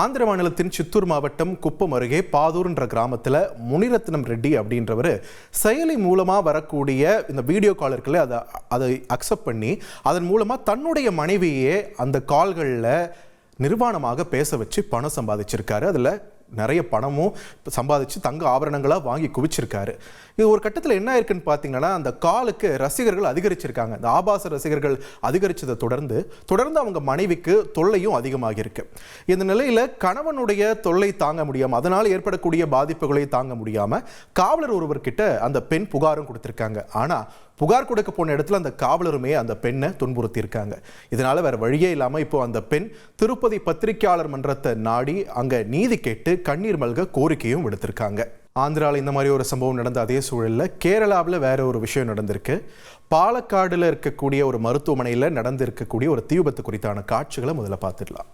ஆந்திர மாநிலத்தின் சித்தூர் மாவட்டம் குப்பம் அருகே பாதூர் என்ற கிராமத்தில் முனிரத்னம் ரெட்டி அப்படின்றவர் செயலி மூலமாக வரக்கூடிய இந்த வீடியோ கால் இருக்குல்ல அதை அதை அக்செப்ட் பண்ணி அதன் மூலமாக தன்னுடைய மனைவியே அந்த கால்களில் நிர்வாணமாக பேச வச்சு பணம் சம்பாதிச்சிருக்காரு. அதில் நிறைய பணமும் சம்பாதிச்சு தங்க ஆபரணங்களாக வாங்கி குவிச்சிருக்காரு. இது ஒரு கட்டத்தில் என்ன இருக்குன்னு பார்த்தீங்கன்னா அந்த காலுக்கு ரசிகர்கள் அதிகரிச்சிருக்காங்க. இந்த ஆபாச ரசிகர்கள் அதிகரிச்சதை தொடர்ந்து தொடர்ந்து அவங்க மனைவிக்கு தொல்லையும் அதிகமாக இருக்கு இந்த நிலையில் கணவனுடைய தொல்லை தாங்க முடியாமல் அதனால் ஏற்படக்கூடிய பாதிப்புகளை தாங்க முடியாமல் காவலர் ஒருவர்கிட்ட அந்த பெண் புகாரும் கொடுத்துருக்காங்க. ஆனால் புகார் கொடுக்க போன இடத்துல அந்த காவலருமே அந்த பெண்ணை துன்புறுத்தியிருக்காங்க. இதனால் இதனால வேற வழியே இல்லாமல் இப்போ அந்த பெண் திருப்பதி பத்திரிகையாளர் மன்றத்தை நாடி அங்கே நீதி கேட்டு கண்ணீர் மல்க கோரிக்கையும் விடுத்திருக்காங்க. ஆந்திராவில் இந்த மாதிரி ஒரு சம்பவம் நடந்த அதே சூழலில் கேரளாவில் வேற ஒரு விஷயம் நடந்திருக்கு. பாலக்காடுல இருக்கக்கூடிய ஒரு மருத்துவமனையில் நடந்திருக்கக்கூடிய ஒரு தீ விபத்து குறித்தான காட்சிகளை முதல்ல பார்த்துடலாம்.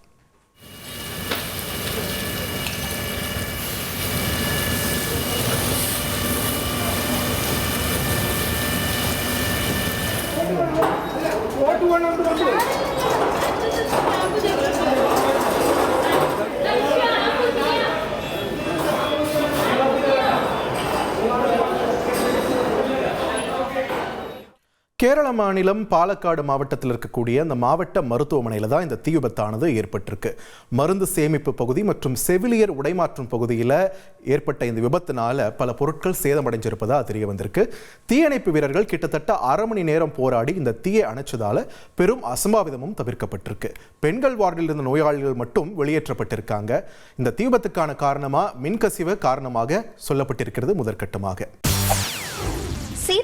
கேரள மாநிலம் பாலக்காடு மாவட்டத்தில் இருக்கக்கூடிய அந்த மாவட்ட மருத்துவமனையில் தான் இந்த தீ விபத்தானது ஏற்பட்டிருக்கு. மருந்து சேமிப்பு பகுதி மற்றும் செவிலியர் உடைமாற்றும் பகுதியில் ஏற்பட்ட இந்த விபத்தினால பல பொருட்கள் சேதமடைஞ்சிருப்பதாக தெரிய வந்திருக்கு. தீயணைப்பு வீரர்கள் கிட்டத்தட்ட அரை மணி நேரம் போராடி இந்த தீயை அணைச்சதால பெரும் அசம்பாவிதமும் தவிர்க்கப்பட்டிருக்கு. பெண்கள் வார்டில் இருந்த நோயாளிகள் மட்டும் வெளியேற்றப்பட்டிருக்காங்க. இந்த தீ விபத்துக்கான காரணமாக மின்கசிவு காரணமாக சொல்லப்பட்டிருக்கிறது முதற்கட்டமாக.